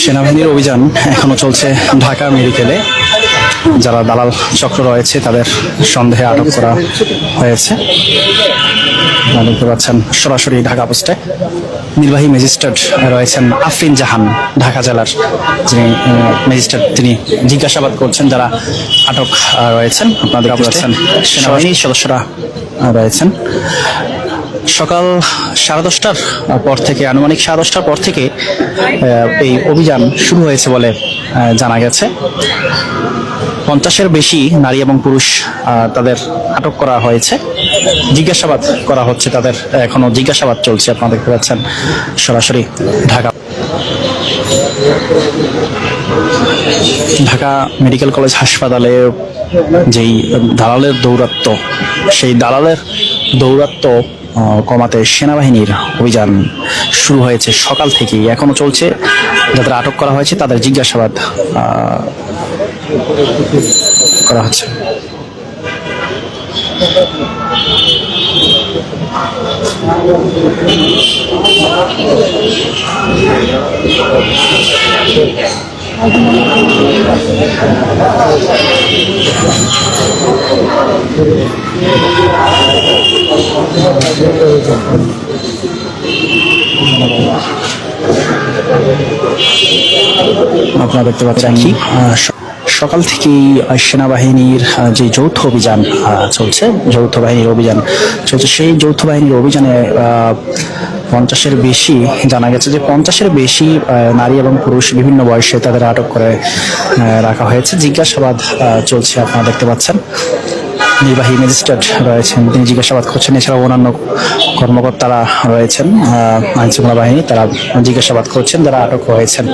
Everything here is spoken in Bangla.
সেনাবাহিনীর অভিযান এখনও চলছে ঢাকা মেডিকেলে। যারা দালাল চক্র রয়েছে তাদের সন্দেহে আটক করা হয়েছে। দেখতে পাচ্ছেন সরাসরি ঢাকা পোস্টে নির্বাহী ম্যাজিস্ট্রেট রয়েছেন আফরিন জাহান ঢাকা জেলার যিনি ম্যাজিস্ট্রেট তিনি জিজ্ঞাসাবাদ করছেন যারা আটক রয়েছেন। আপনাদের পাচ্ছেন সেনাবাহিনীর সদস্যরা রয়েছেন। সকাল সাড়ে দশটার পর থেকে আনুমানিক সাড়ে দশটার পর থেকে এই অভিযান শুরু হয়েছে বলে জানা গেছে। পঞ্চাশের বেশি নারী এবং পুরুষ তাদের আটক করা হয়েছে। জিজ্ঞাসাবাদ করা হচ্ছে তাদের এখনও জিজ্ঞাসাবাদ চলছে আপনারা দেখতে পাচ্ছেন সরাসরি ঢাকা। ঢাকা মেডিকেল কলেজ হাসপাতালে যেই দালালের দৌরাত্ম্য সেই দালালের দৌরাত্ম্য আহ, কমাতে সেনাবাহিনীর অভিযান শুরু হয়েছে সকাল থেকেই। এখনও চলছে। যাদের আটক করা হয়েছে, তাদের জিজ্ঞাসাবাদ করা হচ্ছে। আপনারা দেখতে পাচ্ছেন কি? সকাল থেকেই সেনাবাহিনীর যে যৌথ অভিযান চলছে যৌথ বাহিনীর অভিযান চলছে সেই যৌথ বাহিনীর অভিযানে পঞ্চাশের বেশি জানা গেছে যে পঞ্চাশের বেশি নারী এবং পুরুষ বিভিন্ন বয়সে তাদের আটক করে রাখা হয়েছে। জিজ্ঞাসাবাদ চলছে আপনারা দেখতে পাচ্ছেন। নির্বাহী ম্যাজিস্ট্রেট রয়েছেন। তিনি জিজ্ঞাসাবাদ করছেন, এছাড়াও অন্যান্য কর্মকর্তারা রয়েছেন আইনশৃঙ্খলা বাহিনী, তারা জিজ্ঞাসাবাদ করছেন যারা আটক হয়েছেন।